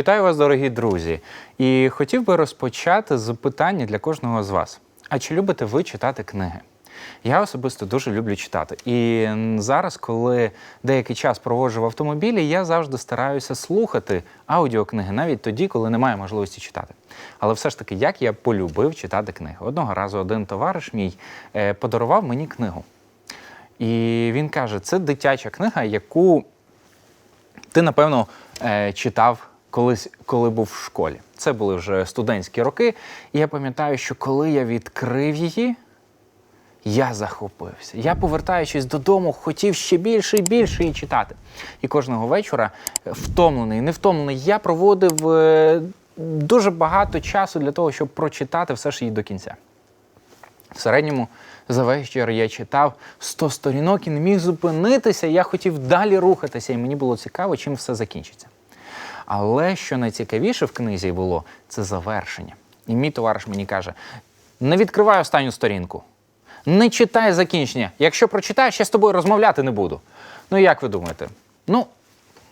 Вітаю вас, дорогі друзі! І хотів би розпочати з питання для кожного з вас. А чи любите ви читати книги? Я особисто дуже люблю читати. І зараз, коли деякий час проводжу в автомобілі, я завжди стараюся слухати аудіокниги, навіть тоді, коли немає можливості читати. Але все ж таки, як я полюбив читати книги. Одного разу один товариш мій е, подарував мені книгу. І він каже: це дитяча книга, яку ти, напевно, е, читав колись, коли був в школі. Це були вже студентські роки. І я пам'ятаю, що коли я відкрив її, я захопився. Я, повертаючись додому, хотів ще більше і більше її читати. І кожного вечора, е, втомлений, не втомлений, я проводив е, дуже багато часу для того, щоб прочитати все ж її до кінця. В середньому за вечір я читав 100 сторінок і не міг зупинитися. Я хотів далі рухатися, і мені було цікаво, чим все закінчиться. Але що найцікавіше в книзі було, це завершення. І мій товариш мені каже: не відкривай останню сторінку, не читай закінчення. Якщо прочитаєш, я з тобою розмовляти не буду. Ну, як ви думаєте? Ну,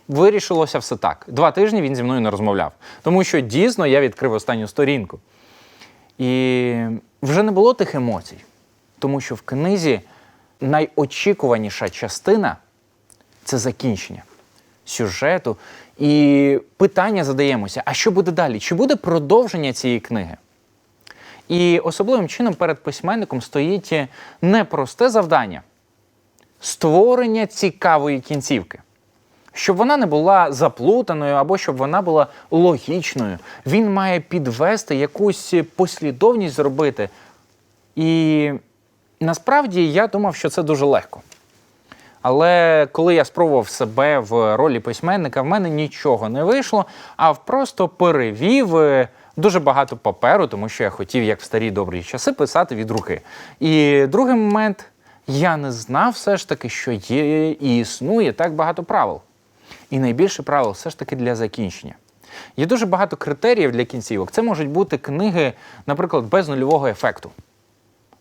вирішилося все так. Два тижні він зі мною не розмовляв, тому що дійсно я відкрив останню сторінку. І вже не було тих емоцій, тому що в книзі найочікуваніша частина це закінчення сюжету. І питання задаємося: а що буде далі? Чи буде продовження цієї книги? І особливим чином перед письменником стоїть непросте завдання створення цікавої кінцівки. Щоб вона не була заплутаною або щоб вона була логічною. Він має підвести якусь послідовність зробити. І насправді я думав, що це дуже легко. Але коли я спробував себе в ролі письменника, в мене нічого не вийшло, а просто перевів е, дуже багато паперу, тому що я хотів, як в старі добрі часи, писати від руки. І другий момент, я не знав все ж таки, що є і існує так багато правил. І найбільше правил все ж таки для закінчення. Є дуже багато критеріїв для кінцівок. Це можуть бути книги, наприклад, без нульового ефекту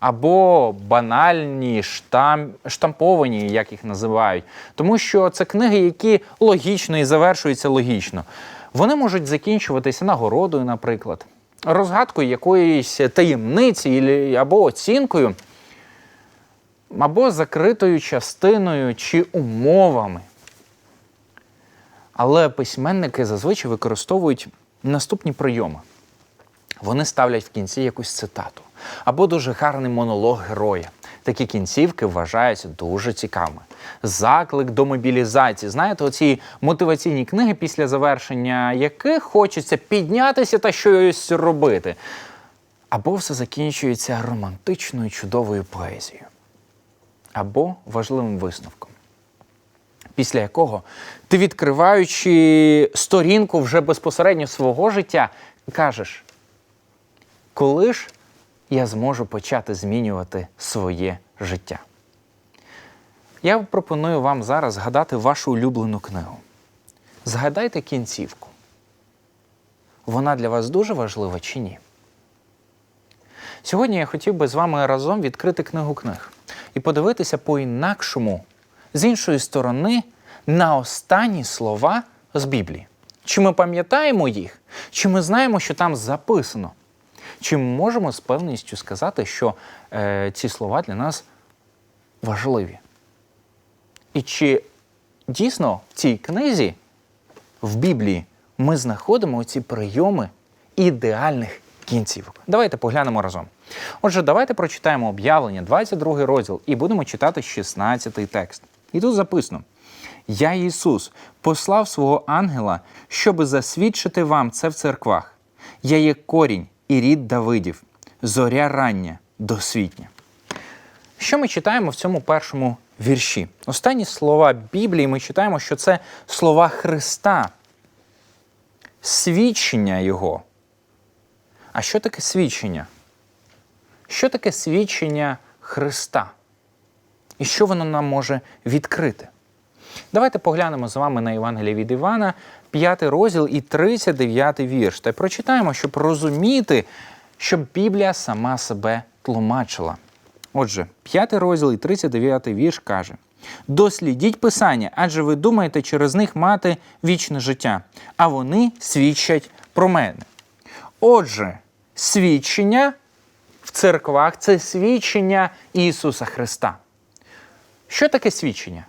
або банальні, штам, штамповані, як їх називають. Тому що це книги, які логічно і завершуються логічно. Вони можуть закінчуватися нагородою, наприклад, розгадкою якоїсь таємниці або оцінкою, або закритою частиною чи умовами. Але письменники зазвичай використовують наступні прийоми. Вони ставлять в кінці якусь цитату або дуже гарний монолог героя. Такі кінцівки вважаються дуже цікавими. Заклик до мобілізації. Знаєте, оці мотиваційні книги, після завершення яких хочеться піднятися та щось робити. Або все закінчується романтичною чудовою поезією, або важливим висновком після якого ти, відкриваючи сторінку вже безпосередньо свого життя, кажеш, коли ж я зможу почати змінювати своє життя? Я пропоную вам зараз згадати вашу улюблену книгу. Згадайте кінцівку. Вона для вас дуже важлива чи ні? Сьогодні я хотів би з вами разом відкрити книгу книг і подивитися по-інакшому, з іншої сторони, на останні слова з Біблії. Чи ми пам'ятаємо їх, чи ми знаємо, що там записано? Чи можемо з певністю сказати, що е, ці слова для нас важливі? І чи дійсно в цій книзі, в Біблії, ми знаходимо ці прийоми ідеальних кінцівок? Давайте поглянемо разом. Отже, давайте прочитаємо об'явлення, 22 розділ, і будемо читати 16 текст. І тут записано: Я, Ісус, послав свого ангела, щоби засвідчити вам це в церквах. Я є корінь і рід Давидів, зоря рання, досвітня. Що ми читаємо в цьому першому вірші? Останні слова Біблії ми читаємо, що це слова Христа, свідчення Його. А що таке свідчення? Що таке свідчення Христа? І що воно нам може відкрити? Давайте поглянемо з вами на Євангеліє від Івана, 5 розділ і 39 вірш. Та й прочитаємо, щоб розуміти, щоб Біблія сама себе тлумачила. Отже, 5 розділ і 39 вірш каже: Дослідіть Писання, адже ви думаєте через них мати вічне життя, а вони свідчать про мене. Отже, свідчення в церквах це свідчення Ісуса Христа. Що таке свідчення?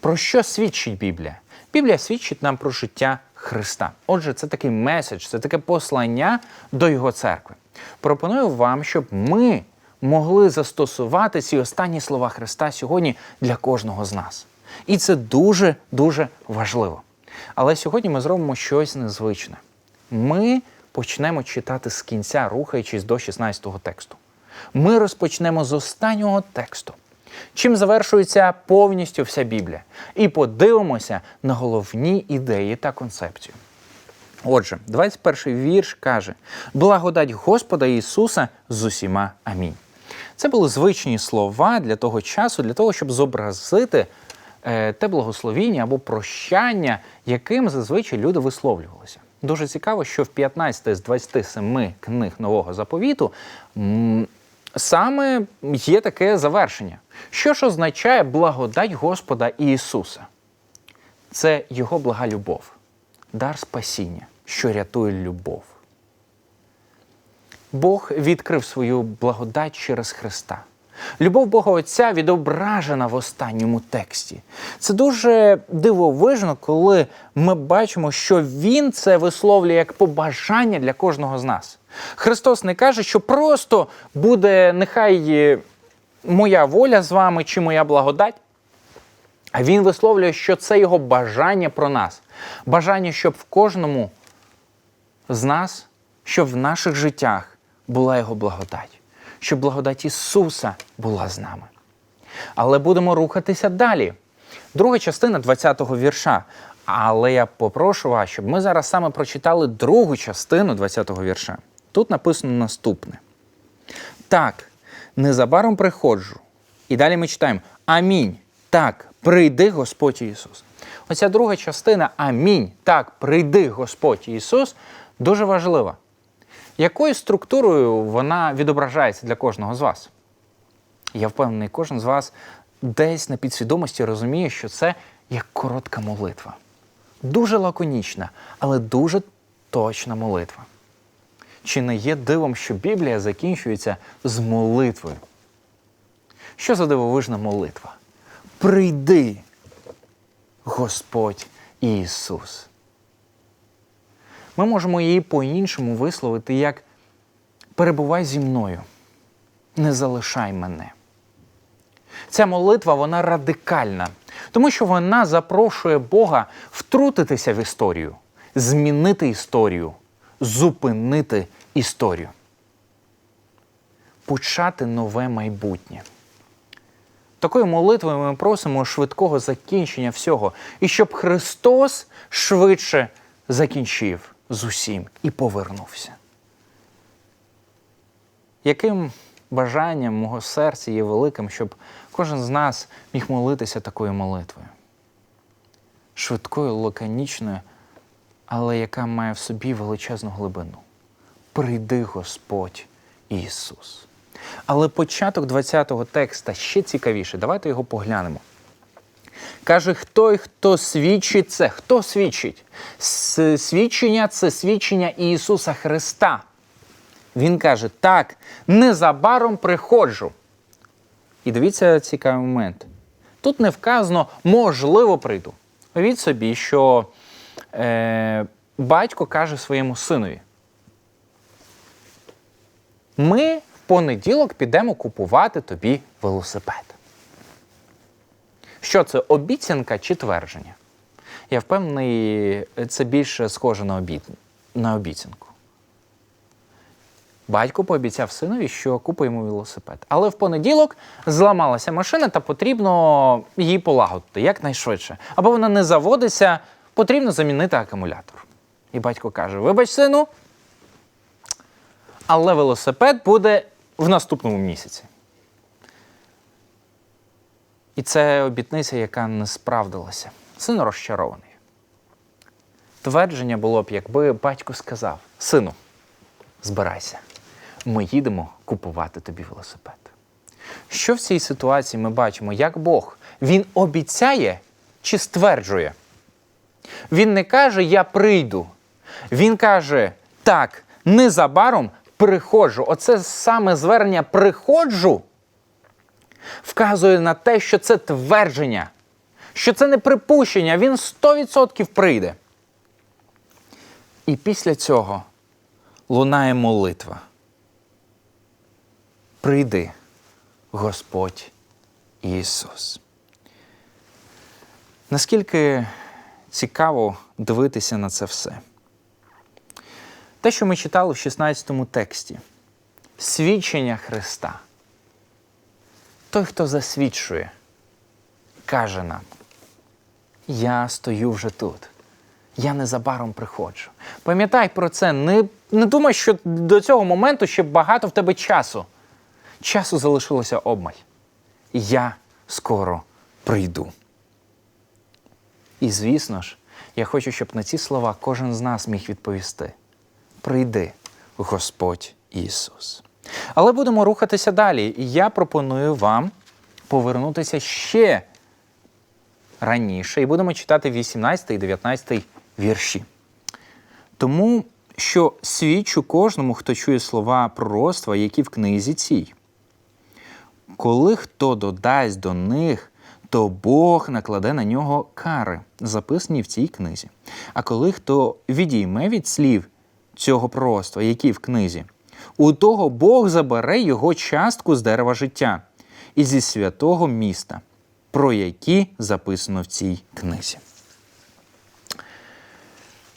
Про що свідчить Біблія? Біблія свідчить нам про життя Христа. Отже, це такий меседж, це таке послання до Його церкви. Пропоную вам, щоб ми могли застосувати ці останні слова Христа сьогодні для кожного з нас. І це дуже дуже важливо. Але сьогодні ми зробимо щось незвичне. Ми почнемо читати з кінця, рухаючись до 16-го тексту. Ми розпочнемо з останнього тексту, чим завершується повністю вся Біблія, і подивимося на головні ідеї та концепцію. Отже, 21 вірш каже: благодать Господа Ісуса з усіма. Амінь. Це були звичні слова для того часу, для того, щоб зобразити е, те благословіння або прощання, яким зазвичай люди висловлювалися. Дуже цікаво, що в 15 з 27 книг нового заповіту саме є таке завершення. Що ж означає благодать Господа Ісуса? Це Його блага любов, дар спасіння, що рятує любов. Бог відкрив свою благодать через Христа. Любов Бога Отця відображена в останньому тексті. Це дуже дивовижно, коли ми бачимо, що Він це висловлює як побажання для кожного з нас. Христос не каже, що просто буде нехай е, моя воля з вами чи моя благодать. А він висловлює, що це його бажання про нас. Бажання, щоб в кожному з нас, щоб в наших життях була його благодать, щоб благодать Ісуса була з нами. Але будемо рухатися далі. Друга частина 20-го вірша. Але я попрошу вас, щоб ми зараз саме прочитали другу частину 20-го вірша. Тут написано наступне. Так, незабаром приходжу. І далі ми читаємо Амінь. Так, прийди Господь Ісус. Оця друга частина Амінь. Так, прийди Господь Ісус дуже важлива. Якою структурою вона відображається для кожного з вас? Я впевнений, кожен з вас десь на підсвідомості розуміє, що це як коротка молитва. Дуже лаконічна, але дуже точна молитва. Чи не є дивом, що Біблія закінчується з молитвою? Що за дивовижна молитва? Прийди, Господь Ісус. Ми можемо її по-іншому висловити як перебувай зі мною, не залишай мене. Ця молитва вона радикальна, тому що вона запрошує Бога втрутитися в історію, змінити історію, зупинити історію, почати нове майбутнє. Такою молитвою ми просимо швидкого закінчення всього, і щоб Христос швидше закінчив з усім і повернувся. Яким бажанням мого серця є великим, щоб кожен з нас міг молитися такою молитвою? Швидкою, лаконічною, але яка має в собі величезну глибину. Прийди Господь Ісус. Але початок 20-го текста ще цікавіше. Давайте його поглянемо. Каже, хто хто свідчить це? Хто свідчить? Свідчення це свідчення Ісуса Христа. Він каже: так, незабаром приходжу. І дивіться цікавий момент. Тут не вказано, можливо, прийду. Уявіть собі, що е, батько каже своєму синові: ми в понеділок підемо купувати тобі велосипед. Що це обіцянка чи твердження? Я впевнений, це більше схоже на, обід... на обіцянку. Батько пообіцяв синові, що йому велосипед. Але в понеділок зламалася машина та потрібно її полагодити якнайшвидше. Або вона не заводиться, потрібно замінити акумулятор. І батько каже: Вибач, сину, але велосипед буде в наступному місяці. І це обітниця, яка не справдилася. Син розчарований. Твердження було б, якби батько сказав: Сину, збирайся, ми їдемо купувати тобі велосипед. Що в цій ситуації ми бачимо, як Бог Він обіцяє чи стверджує? Він не каже Я прийду. Він каже, так, незабаром приходжу. Оце саме звернення приходжу вказує на те, що це твердження, що це не припущення, він 100% прийде. І після цього лунає молитва. Прийди, Господь Ісус. Наскільки цікаво дивитися на це все? Те, що ми читали в 16 тексті, свідчення Христа. Той, хто засвідчує, каже нам: Я стою вже тут. Я незабаром приходжу. Пам'ятай про це, не, не думай, що до цього моменту ще багато в тебе часу. Часу залишилося обмаль. Я скоро прийду. І звісно ж, я хочу, щоб на ці слова кожен з нас міг відповісти: Прийди, Господь Ісус. Але будемо рухатися далі. І я пропоную вам повернутися ще раніше, і будемо читати 18 і 19 вірші. Тому що свідчу кожному, хто чує слова пророцтва, які в книзі цій. Коли хто додасть до них, то Бог накладе на нього кари, записані в цій книзі. А коли хто відійме від слів цього пророцтва, які в книзі, у того Бог забере його частку з дерева життя і зі святого міста, про які записано в цій книзі.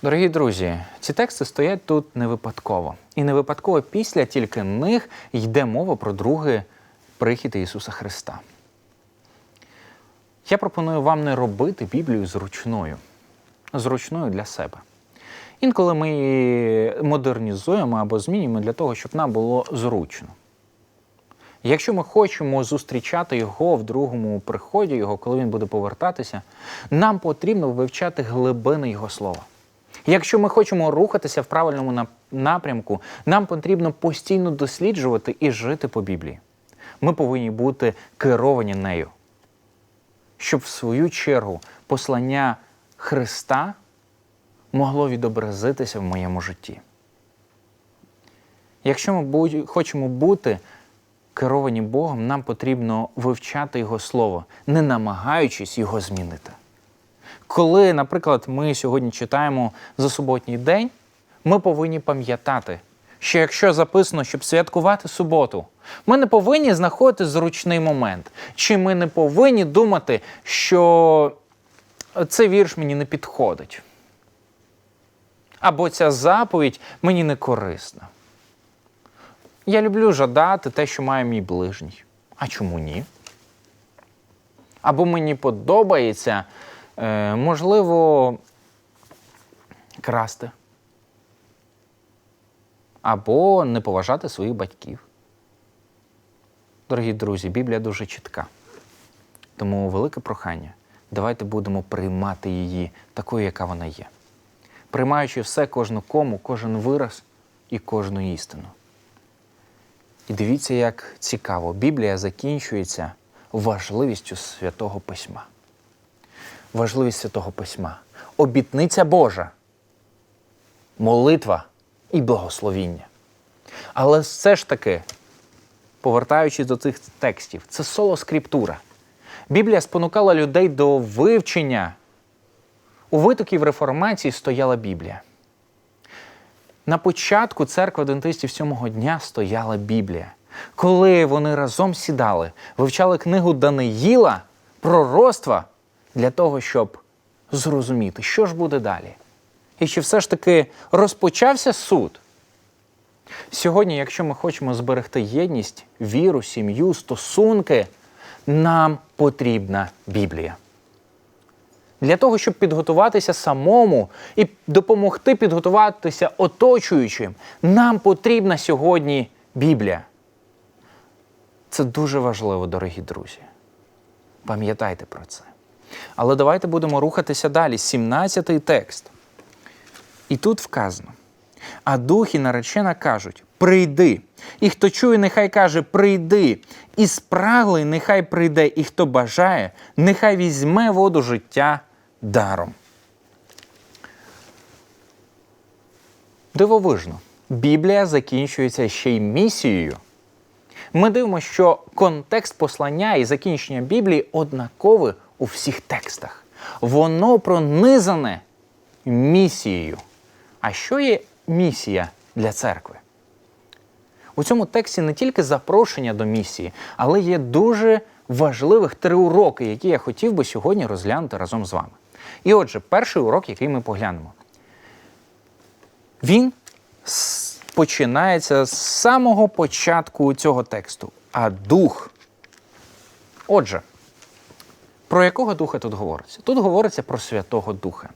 Дорогі друзі, ці тексти стоять тут не випадково. І не випадково після тільки них йде мова про другий прихід Ісуса Христа. Я пропоную вам не робити Біблію зручною, зручною для себе. Інколи ми її модернізуємо або змінюємо для того, щоб нам було зручно. Якщо ми хочемо зустрічати його в другому приході, його, коли він буде повертатися, нам потрібно вивчати глибини його слова. Якщо ми хочемо рухатися в правильному напрямку, нам потрібно постійно досліджувати і жити по Біблії. Ми повинні бути керовані нею, щоб в свою чергу послання Христа могло відобразитися в моєму житті. Якщо ми хочемо бути керовані Богом, нам потрібно вивчати Його Слово, не намагаючись його змінити. Коли, наприклад, ми сьогодні читаємо за суботній день, ми повинні пам'ятати, що якщо записано, щоб святкувати суботу, ми не повинні знаходити зручний момент, чи ми не повинні думати, що цей вірш мені не підходить. Або ця заповідь мені не корисна. Я люблю жадати те, що має мій ближній. А чому ні? Або мені подобається, е, можливо, красти. Або не поважати своїх батьків. Дорогі друзі, Біблія дуже чітка. Тому велике прохання. Давайте будемо приймати її такою, яка вона є. Приймаючи все, кожну кому, кожен вираз і кожну істину. І дивіться, як цікаво, Біблія закінчується важливістю святого письма. Важливість святого письма. Обітниця Божа, молитва і благословіння. Але все ж таки, повертаючись до цих текстів, це соло скриптура. Біблія спонукала людей до вивчення. У витоків реформації стояла Біблія. На початку церкви адвентистів сьомого дня стояла Біблія. Коли вони разом сідали, вивчали книгу Даниїла пророцтва для того, щоб зрозуміти, що ж буде далі. І чи все ж таки розпочався суд? Сьогодні, якщо ми хочемо зберегти єдність, віру, сім'ю, стосунки, нам потрібна Біблія. Для того, щоб підготуватися самому і допомогти підготуватися оточуючим, нам потрібна сьогодні Біблія. Це дуже важливо, дорогі друзі. Пам'ятайте про це. Але давайте будемо рухатися далі. 17-й текст. І тут вказано: А дух і наречена кажуть: прийди. І хто чує, нехай каже прийди. І спраглий нехай прийде, і хто бажає, нехай візьме воду життя даром. Дивовижно, Біблія закінчується ще й місією. Ми дивимося, що контекст послання і закінчення Біблії однакові у всіх текстах. Воно пронизане місією. А що є місія для церкви? У цьому тексті не тільки запрошення до місії, але є дуже важливих три уроки, які я хотів би сьогодні розглянути разом з вами. І отже, перший урок, який ми поглянемо, він починається з самого початку цього тексту. А дух. Отже, про якого духа тут говориться? Тут говориться про Святого Духа.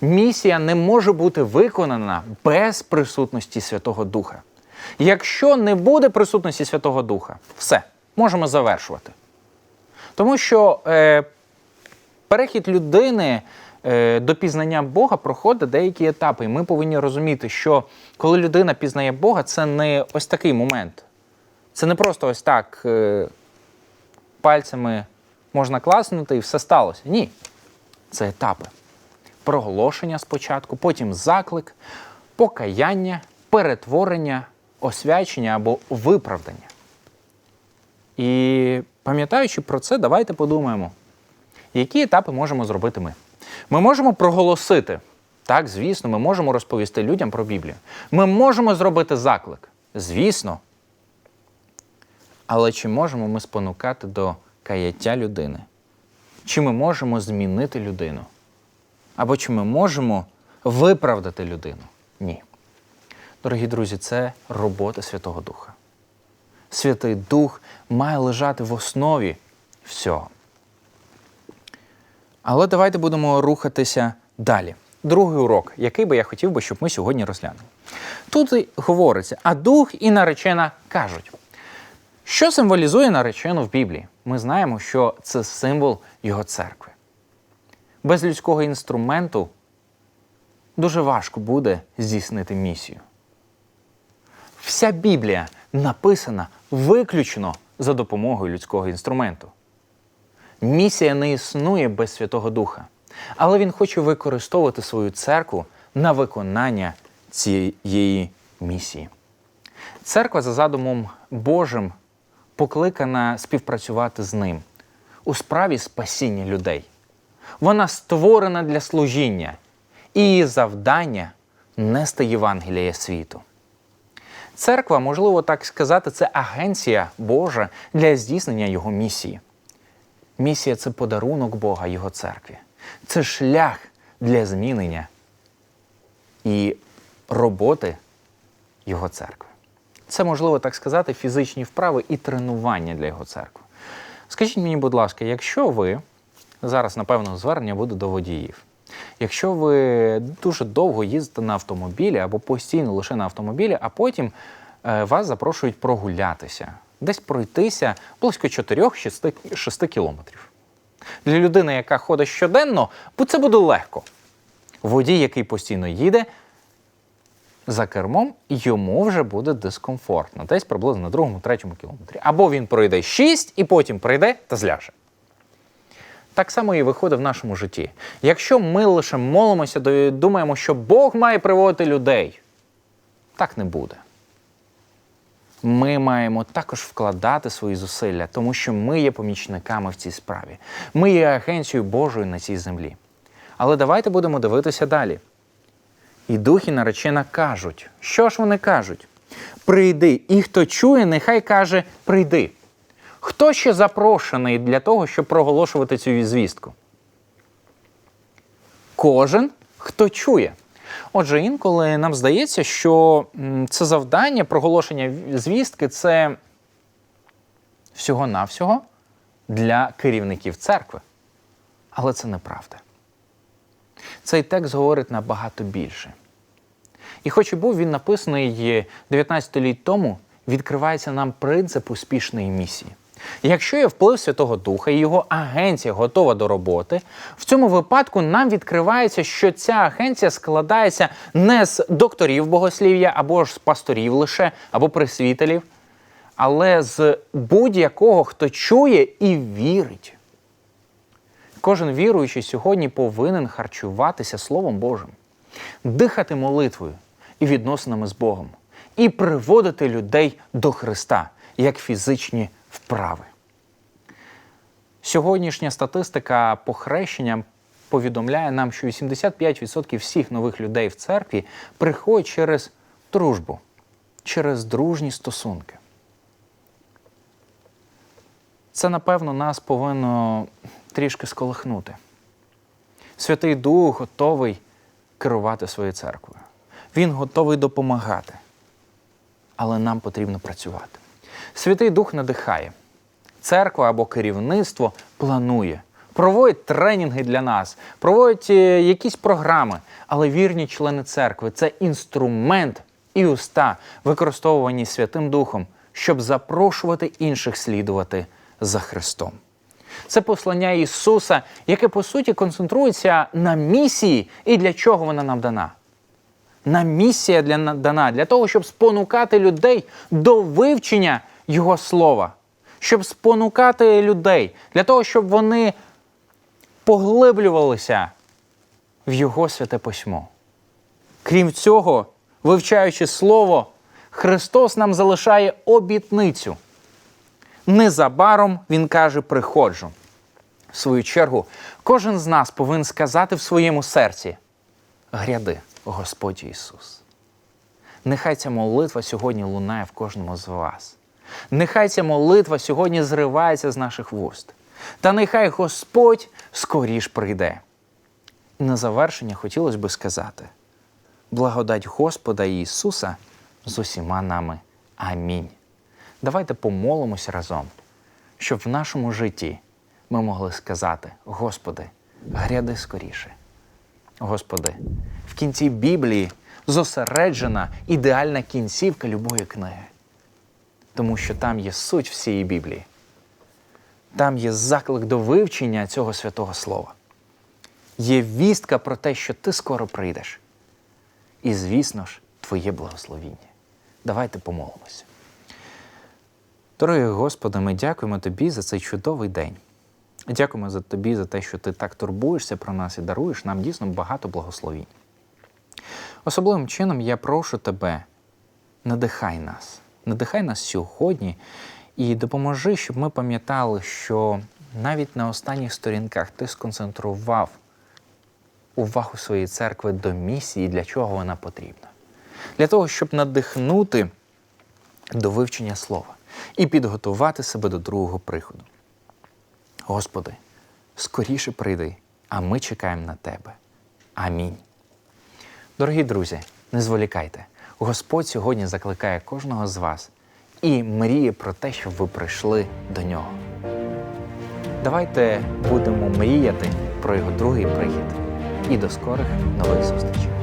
Місія не може бути виконана без присутності Святого Духа. Якщо не буде присутності Святого Духа, все, можемо завершувати. Тому що е, перехід людини е, до пізнання Бога проходить деякі етапи. І ми повинні розуміти, що коли людина пізнає Бога, це не ось такий момент. Це не просто ось так е, пальцями можна класнути і все сталося. Ні. Це етапи. Проголошення спочатку, потім заклик, покаяння, перетворення, освячення або виправдання. І пам'ятаючи про це, давайте подумаємо, які етапи можемо зробити ми. Ми можемо проголосити. Так, звісно, ми можемо розповісти людям про Біблію. Ми можемо зробити заклик. Звісно. Але чи можемо ми спонукати до каяття людини? Чи ми можемо змінити людину? Або чи ми можемо виправдати людину? Ні. Дорогі друзі, це робота Святого Духа. Святий Дух має лежати в основі всього. Але давайте будемо рухатися далі. Другий урок, який би я хотів би, щоб ми сьогодні розглянули. Тут говориться, а дух і наречена кажуть. Що символізує наречену в Біблії? Ми знаємо, що це символ його церкви. Без людського інструменту дуже важко буде здійснити місію. Вся Біблія написана виключно за допомогою людського інструменту. Місія не існує без Святого Духа, але Він хоче використовувати свою церкву на виконання цієї місії. Церква за задумом Божим покликана співпрацювати з ним у справі спасіння людей. Вона створена для служіння, і її завдання нести Євангеліє світу. Церква, можливо так сказати, це агенція Божа для здійснення його місії. Місія це подарунок Бога Його церкві. Це шлях для змінення і роботи Його церкви. Це, можливо так сказати, фізичні вправи і тренування для Його церкви. Скажіть мені, будь ласка, якщо ви зараз, напевно, звернення буде до водіїв. Якщо ви дуже довго їздите на автомобілі або постійно лише на автомобілі, а потім е, вас запрошують прогулятися, десь пройтися близько 4-6 кілометрів. Для людини, яка ходить щоденно, це буде легко. Водій, який постійно їде за кермом, йому вже буде дискомфортно, десь приблизно на другому, третьому кілометрі. Або він пройде 6 і потім прийде та зляже. Так само і виходить в нашому житті. Якщо ми лише молимося, думаємо, що Бог має приводити людей, так не буде. Ми маємо також вкладати свої зусилля, тому що ми є помічниками в цій справі. Ми є агенцією Божою на цій землі. Але давайте будемо дивитися далі. І дух і наречена кажуть. Що ж вони кажуть? Прийди, і хто чує, нехай каже прийди. Хто ще запрошений для того, щоб проголошувати цю звістку? Кожен, хто чує. Отже, інколи нам здається, що це завдання проголошення звістки це всього-навсього для керівників церкви. Але це неправда. Цей текст говорить набагато більше. І хоч і був він написаний 19 літ тому, відкривається нам принцип успішної місії. Якщо є вплив Святого Духа і його агенція готова до роботи, в цьому випадку нам відкривається, що ця агенція складається не з докторів богослів'я або ж з пасторів лише, або присвітелів, але з будь-якого, хто чує і вірить. Кожен віруючий сьогодні повинен харчуватися Словом Божим, дихати молитвою і відносинами з Богом, і приводити людей до Христа як фізичні вправи. Сьогоднішня статистика по хрещенням повідомляє нам, що 85% всіх нових людей в церкві приходять через дружбу, через дружні стосунки. Це, напевно, нас повинно трішки сколихнути. Святий Дух готовий керувати своєю церквою. Він готовий допомагати. Але нам потрібно працювати. Святий Дух надихає. Церква або керівництво планує, проводить тренінги для нас, проводять е, якісь програми. Але вірні члени церкви це інструмент і уста, використовувані Святим Духом, щоб запрошувати інших слідувати за Христом. Це послання Ісуса, яке по суті концентрується на місії і для чого вона нам дана. На місія для дана для того, щоб спонукати людей до вивчення Його слова, щоб спонукати людей для того, щоб вони поглиблювалися в Його святе письмо. Крім цього, вивчаючи Слово, Христос нам залишає обітницю. Незабаром Він каже: приходжу. В свою чергу, кожен з нас повинен сказати в своєму серці: Гряди, Господь Ісус. Нехай ця молитва сьогодні лунає в кожному з вас. Нехай ця молитва сьогодні зривається з наших вуст. Та нехай Господь скоріш прийде. І на завершення хотілося би сказати: благодать Господа Ісуса з усіма нами. Амінь. Давайте помолимося разом, щоб в нашому житті ми могли сказати: Господи, гряди скоріше. Господи, в кінці Біблії зосереджена ідеальна кінцівка любої книги. Тому що там є суть всієї Біблії. Там є заклик до вивчення цього святого Слова. Є вістка про те, що ти скоро прийдеш. І, звісно ж, Твоє благословіння. Давайте помолимося. Дорогий Господи, ми дякуємо Тобі за цей чудовий день. Дякуємо за Тобі за те, що Ти так турбуєшся про нас і даруєш нам дійсно багато благословінь. Особливим чином я прошу Тебе, надихай нас, надихай нас сьогодні і допоможи, щоб ми пам'ятали, що навіть на останніх сторінках ти сконцентрував увагу своєї церкви до місії, для чого вона потрібна. Для того, щоб надихнути до вивчення слова і підготувати себе до другого приходу. Господи, скоріше прийди, а ми чекаємо на Тебе. Амінь. Дорогі друзі, не зволікайте. Господь сьогодні закликає кожного з вас і мріє про те, щоб ви прийшли до нього. Давайте будемо мріяти про його другий прихід. І до скорих нових зустрічей.